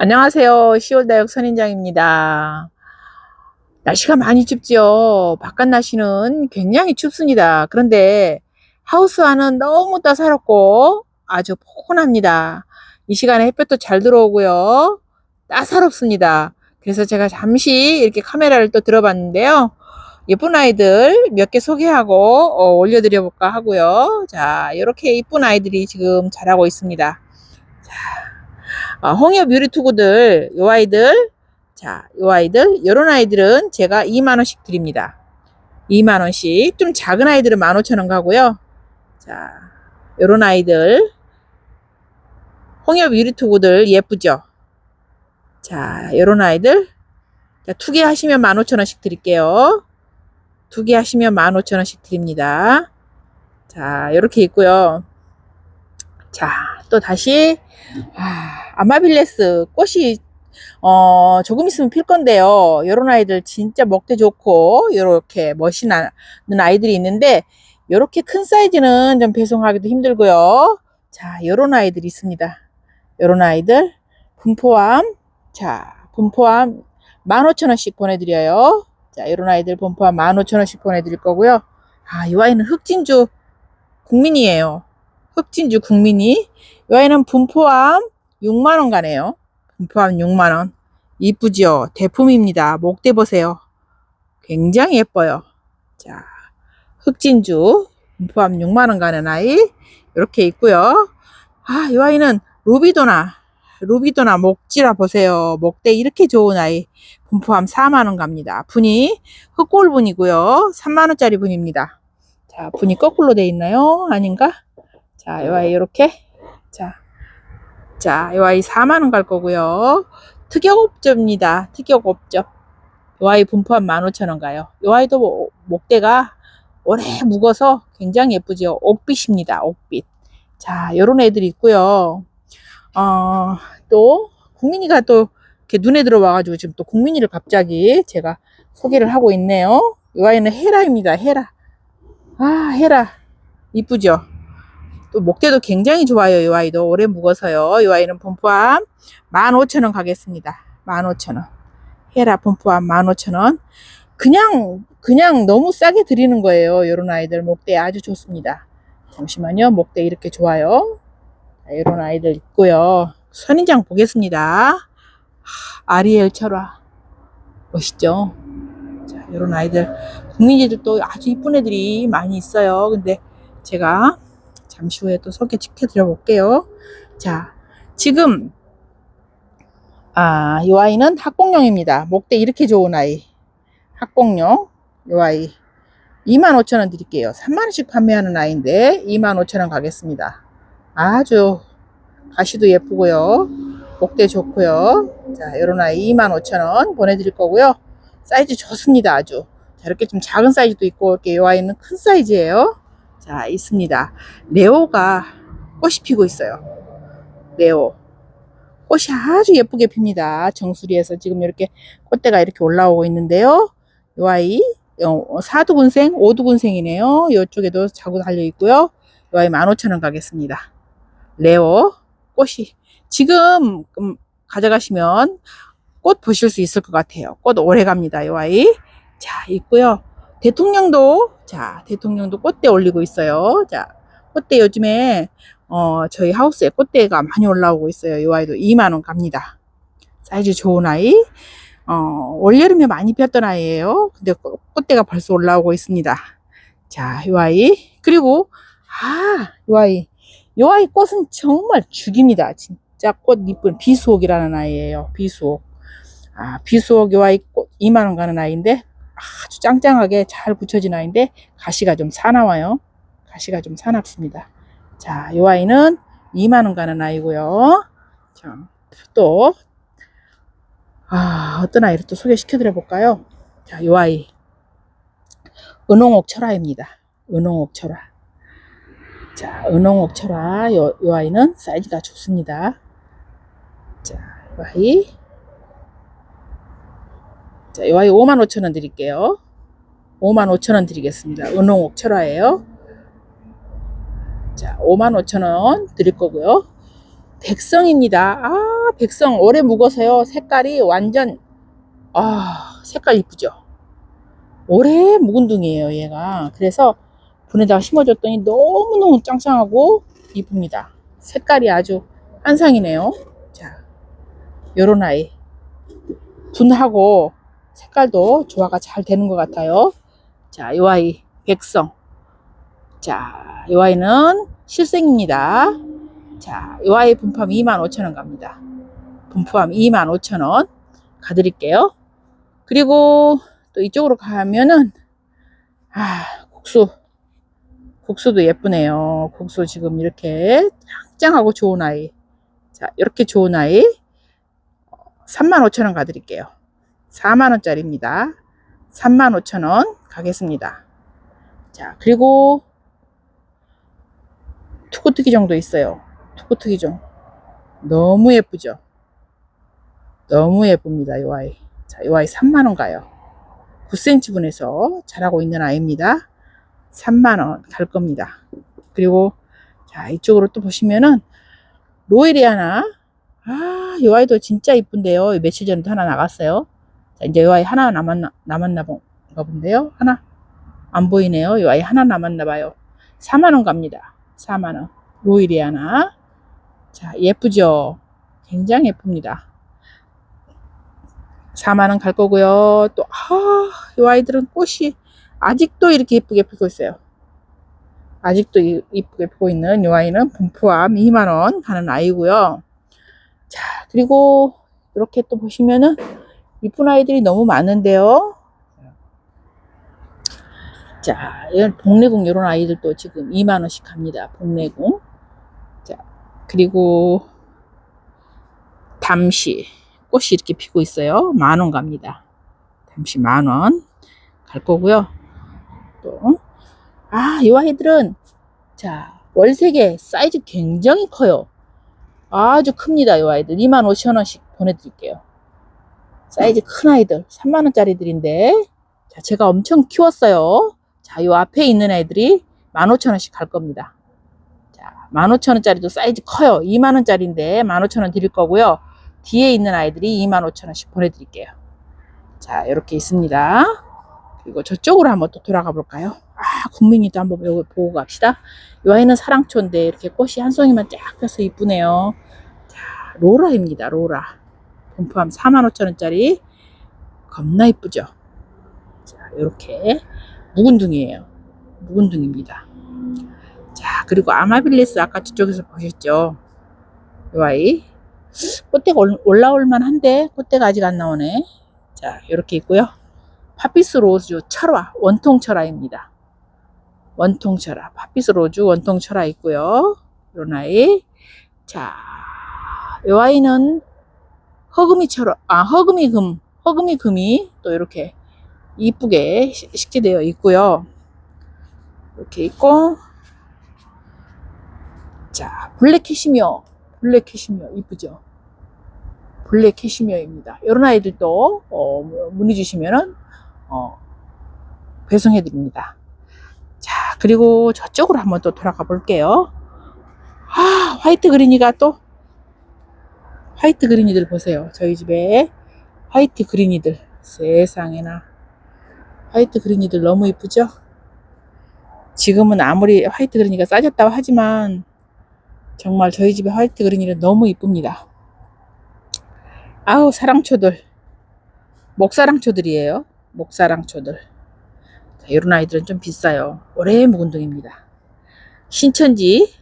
안녕하세요. 10월 다육 선인장입니다. 날씨가 많이 춥죠. 바깥 날씨는 굉장히 춥습니다. 그런데 하우스 안은 너무 따사롭고 아주 포근합니다. 이 시간에 햇볕도 잘 들어오고요. 따사롭습니다. 그래서 제가 잠시 이렇게 카메라를 또 들어봤는데요. 예쁜 아이들 몇 개 소개하고 어, 올려드려 볼까 하고요. 자, 이렇게 예쁜 아이들이 지금 자라고 있습니다. 아, 홍엽 유리투구들, 요 아이들, 자, 요 아이들, 요런 아이들은 제가 2만원씩 드립니다. 2만원씩. 좀 작은 아이들은 15,000원 가고요. 자, 요런 아이들, 홍엽 유리투구들 예쁘죠? 자, 요런 아이들, 자, 두개 하시면 15,000원씩 드릴게요. 두 개 하시면 15,000원씩 드립니다. 자, 요렇게 있고요. 자, 또 다시 아, 아마빌레스 꽃이 어, 조금 있으면 필 건데요. 요런 아이들 진짜 먹기 좋고 요렇게 멋이 나는 아이들이 있는데 요렇게 큰 사이즈는 좀 배송하기도 힘들고요. 자, 요런 아이들이 있습니다. 요런 아이들 분포함 자, 분포함 15,000원씩 보내드려요. 자, 요런 아이들 분포함 15,000원씩 보내드릴 거고요. 아, 이 아이는 흑진주 국민이에요. 흑진주 국민이 이 아이는 분포함 6만원 가네요. 분포함 6만원. 이쁘죠? 대품입니다. 목대 보세요. 굉장히 예뻐요. 자, 흑진주 분포함 6만원 가는 아이 이렇게 있고요. 아, 이 아이는 루비도나 루비도나 목지라 보세요. 목대 이렇게 좋은 아이 분포함 4만원 갑니다. 분이 흑골분이고요. 3만원짜리 분입니다. 자, 분이 거꾸로 돼 있나요? 아닌가? 자, 이 아이 이렇게 자, 자, 이 아이 4만 원 갈 거고요. 특격업조입니다. 특격업조. 이 아이 분포한 15,000원 가요. 이 아이도 뭐- 목대가 오래 묵어서 굉장히 예쁘죠. 옥빛입니다. 옥빛. 자, 요런 애들이 있고요. 어, 또, 국민이가 또 이렇게 눈에 들어와가지고 지금 또 국민이를 갑자기 제가 소개를 하고 있네요. 이 아이는 헤라입니다. 헤라. 아, 헤라. 이쁘죠? 또 목대도 굉장히 좋아요. 이 아이도 오래 묵어서요. 이 아이는 분포함 15,000원 가겠습니다. 15,000원. 헤라 분포함 15,000원. 그냥 그냥 너무 싸게 드리는 거예요. 이런 아이들 목대 아주 좋습니다. 잠시만요. 목대 이렇게 좋아요. 자, 이런 아이들 있고요. 선인장 보겠습니다. 하, 아리엘 철화 멋있죠? 자, 이런 아이들 국민이들도 아주 이쁜 애들이 많이 있어요. 근데 제가 잠시 후에 또 소개 시켜 드려 볼게요. 자, 지금 아, 이 아이는 학공룡입니다. 목대 이렇게 좋은 아이. 학공룡. 이 아이. 25,000원 드릴게요. 3만원씩 판매하는 아이인데 25,000원 가겠습니다. 아주 가시도 예쁘고요. 목대 좋고요. 자, 이런 아이 25,000원 보내드릴 거고요. 사이즈 좋습니다. 아주. 자, 이렇게 좀 작은 사이즈도 있고 이렇게 이 아이는 큰 사이즈예요. 자, 있습니다. 레오가 꽃이 피고 있어요. 레오. 꽃이 아주 예쁘게 핍니다. 정수리에서 지금 이렇게 꽃대가 이렇게 올라오고 있는데요. 이 아이, 어, 사두군생, 오두군생이네요. 이쪽에도 자구 달려 있고요. 이 아이 15,000원 가겠습니다. 레오. 꽃이. 지금 음, 가져가시면 꽃 보실 수 있을 것 같아요. 꽃 오래 갑니다. 이 아이. 자, 있고요. 대통령도 자 대통령도 꽃대 올리고 있어요. 자 꽃대 요즘에 어 저희 하우스에 꽃대가 많이 올라오고 있어요. 이 아이도 2만 원 갑니다. 사이즈 좋은 아이. 어 올여름에 많이 피었던 아이예요. 근데 꽃- 꽃대가 벌써 올라오고 있습니다. 자, 이 아이 그리고 아, 이 아이 이 아이 꽃은 정말 죽입니다. 진짜 꽃 이쁜 비수옥이라는 아이예요. 비수옥. 아, 비수옥 이 아이 꽃 2만 원 가는 아이인데 아주 짱짱하게 잘 붙여진 아이인데 가시가 좀 사나워요. 가시가 좀 사납습니다. 자, 이 아이는 2만 원 가는 아이고요. 자, 또 아, 어떤 아이를 또 소개시켜 드려 볼까요? 자, 이 아이 은홍옥 철화입니다. 은홍옥 철화. 자, 은홍옥 철화 요, 요 아이는 사이즈가 좋습니다. 자, 이 아이 자, 이 아이 5만 5천 원 드릴게요. 5만 5천 원 드리겠습니다. 은홍 옥 철화예요. 자, 5만 5천 원 드릴 거고요. 백성입니다. 아, 백성 오래 묵어서요. 색깔이 완전 아 색깔 이쁘죠. 오래 묵은 둥이에요. 얘가. 그래서 분에다가 심어줬더니 너무너무 짱짱하고 이쁩니다. 색깔이 아주 한상이네요. 자, 요런 아이. 분하고 색깔도 조화가 잘 되는 것 같아요. 자, 요 아이 백성. 자, 요 아이는 실생입니다. 자, 요 아이 분포함 25,000원 갑니다. 분포함 25,000원 가드릴게요. 그리고 또 이쪽으로 가면은 아, 국수. 국수도 예쁘네요. 국수 지금 이렇게 짱짱하고 좋은 아이. 자, 이렇게 좋은 아이 35,000원 가드릴게요. 4만원짜리입니다. 35,000원 가겠습니다. 자, 그리고 투구투기종도 있어요. 투구투기종. 너무 예쁘죠? 너무 예쁩니다. 이 아이. 자, 이 아이 3만원 가요. 9cm 분에서 자라고 있는 아이입니다. 3만원 갈 겁니다. 그리고, 자, 이쪽으로 또 보시면은, 로에리아나. 아, 이 아이도 진짜 이쁜데요. 며칠 전에도 하나 나갔어요. 자, 이제 이 아이 하나 남았나, 남았나 본가 본데요. 하나. 안 보이네요. 이 아이 하나 남았나 봐요. 4만원 갑니다. 4만원. 로이리아나. 자, 예쁘죠? 굉장히 예쁩니다. 4만원 갈 거고요. 또, 아, 이 아이들은 꽃이 아직도 이렇게 예쁘게 피고 있어요. 아직도 이- 이쁘게 피고 있는 이 아이는 분포함 2만원 가는 아이고요. 자, 그리고 이렇게 또 보시면은 이쁜 아이들이 너무 많은데요. 자, 이런 복내궁 이런 아이들도 지금 2만 원씩 갑니다. 복내궁. 자, 그리고 담시 꽃이 이렇게 피고 있어요. 만 원 갑니다. 담시 만 원 갈 거고요. 또 아, 이 아이들은 자, 월세계 사이즈 굉장히 커요. 아주 큽니다. 이 아이들 2만 5천 원씩 보내드릴게요. 사이즈 큰 아이들 3만 원짜리들인데 자, 제가 엄청 키웠어요. 자, 요 앞에 있는 애들이 15,000원씩 갈 겁니다. 자, 15,000원짜리도 사이즈 커요. 2만원짜리인데 15,000원 드릴 거고요. 뒤에 있는 아이들이 25,000원씩 보내드릴게요. 자, 이렇게 있습니다. 그리고 저쪽으로 한번 또 돌아가 볼까요? 아, 국민이도 한번 요- 보고 갑시다. 이 아이는 사랑초인데 이렇게 꽃이 한 송이만 쫙 펴서 이쁘네요. 자, 로라입니다. 로라. 분포함 45,000원짜리. 겁나 이쁘죠? 자, 이렇게. 묵은둥이에요. 묵은둥입니다. 자, 그리고 아마빌리스 아까 저쪽에서 보셨죠? 이 아이. 꽃대가 올- 올라올만 한데, 꽃대가 아직 안 나오네. 자, 이렇게 있고요. 파피스 로즈 철화, 원통 철화입니다. 원통 철화, 파피스 로즈 원통 철화 있고요. 이런 아이. 자, 이 아이는 허금이 철화, 아, 허금이 금, 허금이 금이 또 이렇게 이쁘게 시- 식재되어 있고요. 이렇게 있고, 자, 블랙 캐시미어, 블랙 캐시미어 이쁘죠? 블랙 캐시미어입니다. 이런 아이들도 어, 문의 주시면은 어, 배송해 드립니다. 자, 그리고 저쪽으로 한번 또 돌아가 볼게요. 아, 화이트 그린이가 또 화이트 그린이들 보세요. 저희 집에 화이트 그린이들 세상에나 화이트 그린이들 너무 이쁘죠? 지금은 아무리 화이트 그린이가 싸졌다고 하지만 정말 저희 집에 화이트 그린이는 너무 이쁩니다. 아우 사랑초들 목사랑초들이에요. 목사랑초들 자, 이런 아이들은 좀 비싸요. 오래 묵은 동입니다. 신천지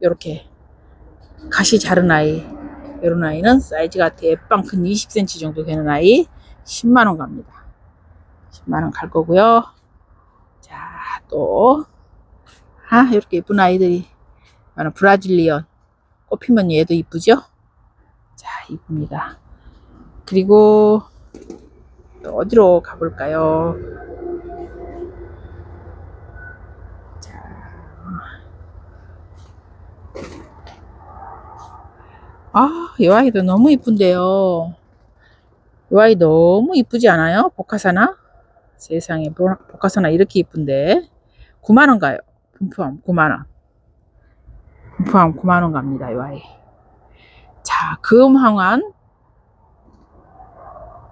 이렇게 가시 자른 아이 이런 아이는 사이즈가 대빵 큰 20cm 정도 되는 아이 10만원 갑니다. 10만원 갈 거고요. 자, 또, 아, 이렇게 예쁜 아이들이 많은 브라질리언. 꽃피면 얘도 이쁘죠? 자, 이쁩니다. 그리고, 또 어디로 가볼까요? 아, 이 아이도 너무 이쁜데요. 이 아이 너무 이쁘지 않아요? 복화사나? 세상에, 보- 복화사나 이렇게 이쁜데. 9만원 가요. 분포함 9만원. 분포함 9만원 갑니다, 이 아이. 자, 금황환.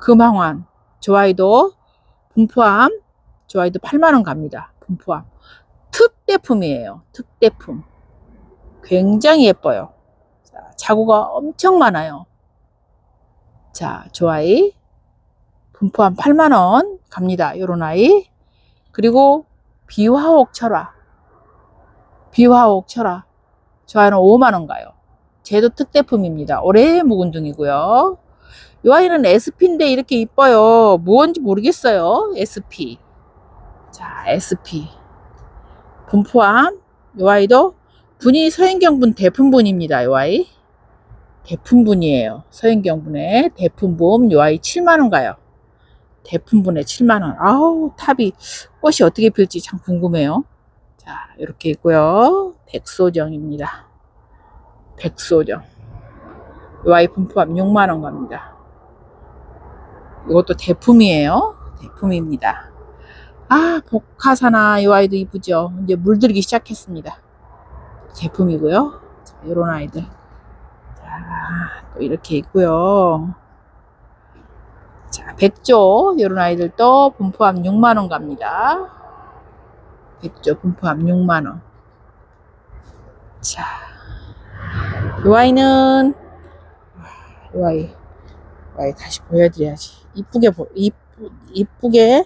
금황환. 좋아요도 분포함. 좋아요도 8만원 갑니다. 분포함. 특대품이에요. 특대품. 굉장히 예뻐요. 자, 자구가 엄청 많아요. 자, 좋아요. 분포함 8만원 갑니다. 요런 아이. 그리고 비화옥 철화. 비화옥 철화. 좋아요는 5만원 가요. 쟤도 특대품입니다. 올해 묵은둥이고요. 이 아이는 SP인데 이렇게 이뻐요. 무언지 모르겠어요. SP. 자, SP. 분포함. 이 아이도 분이 서현경분 대품분입니다. 이 아이. 대품분이에요. 서현경분의 대품분. 이 아이 7만원 가요. 대품분에 7만원. 아우, 탑이 꽃이 어떻게 필지 참 궁금해요. 자, 이렇게 있고요. 백소정입니다. 백소정. 이 아이 분포함 6만원 갑니다. 이것도 대품이에요. 대품입니다. 아, 복화사나 이 아이도 이쁘죠? 이제 물들기 시작했습니다. 제품이고요. 자, 이런 아이들. 자, 또 이렇게 있고요. 자, 백조 이런 아이들도 분포함 6만 원 갑니다. 백조 분포함 6만 원. 자, 이 아이는 이 아이, 이 아이 다시 보여드려야지. 이쁘게 보, 이쁘, 이쁘게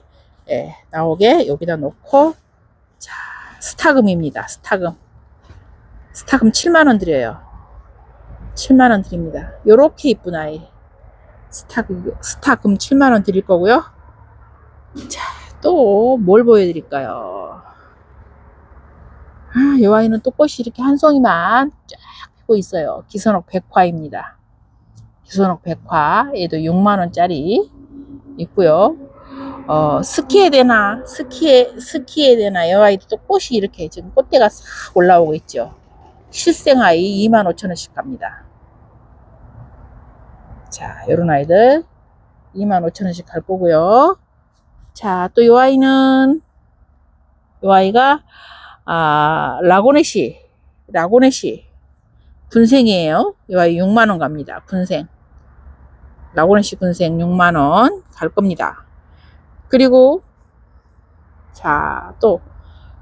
예, 나오게 여기다 놓고 자, 스타금입니다. 스타금. 스타금 7만 원 드려요. 7만원 드립니다. 요렇게 이쁜 아이. 스타금, 스타금 7만원 드릴 거고요. 자, 또 뭘 보여드릴까요? 아, 요 아이는 또 꽃이 이렇게 한 송이만 쫙 피고 있어요. 기선옥 백화입니다. 기선옥 백화. 얘도 6만원짜리 있고요. 어, 스키에 되나, 스키에, 스키에 되나, 이 아이도 또 꽃이 이렇게 지금 꽃대가 싹 올라오고 있죠. 실생 아이 25,000원씩 갑니다. 자, 요런 아이들 25,000원씩 갈 거고요. 자, 또 요 아이는 요 아이가 아, 라고네시 라고네시 군생이에요. 요 아이 6만 원 갑니다. 군생. 라고네시 군생 6만 원 갈 겁니다. 그리고 자, 또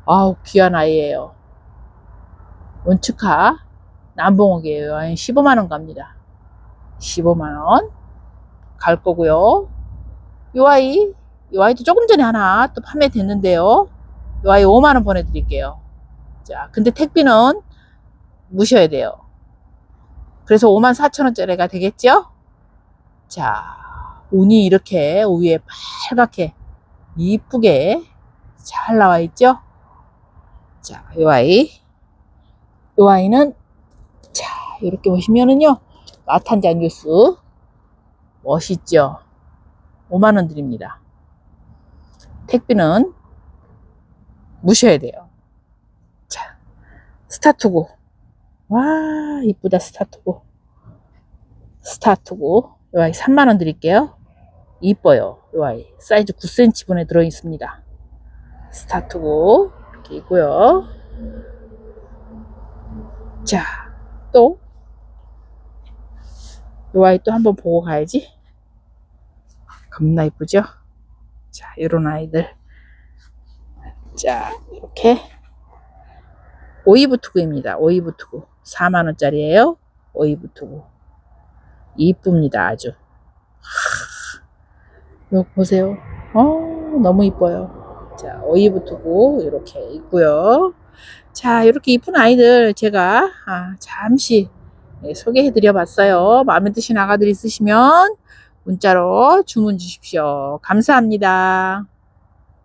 아우 귀한 아이예요. 원축하 남봉옥이에요. 한 15만 원 갑니다. 15만 원 갈 거고요. 이 아이, 이 아이도 조금 전에 하나 또 판매됐는데요. 이 아이 5만 원 보내드릴게요. 자, 근데 택비는 무셔야 돼요. 그래서 5만 4천 원짜리가 되겠죠? 자, 운이 이렇게 위에 빨갛게 이쁘게 잘 나와 있죠? 자, 이 아이. 이 아이는 자 이렇게 보시면은요 마탄자 뉴스. 멋있죠? 5만원 드립니다. 택비는 무셔야 돼요. 자 스타투고. 와 이쁘다 스타투고. 스타투고. 이 아이 3만원 드릴게요. 이뻐요 이 아이. 사이즈 9cm 분에 들어 있습니다. 스타투고. 이렇게 있고요 자, 또, 요 아이 또 한번 보고 가야지. 겁나 이쁘죠? 자, 요런 아이들. 자, 이렇게. 오이브투구입니다. 오이브투구. 4만원짜리예요 오이브투구. 이쁩니다. 아주. 요 보세요. 어, 너무 이뻐요. 자, 오이브투구 이렇게 있고요. 자, 이렇게 이쁜 아이들 제가 아, 잠시 네, 소개해 드려 봤어요. 마음에 드신 아가들 있으시면 문자로 주문 주십시오. 감사합니다.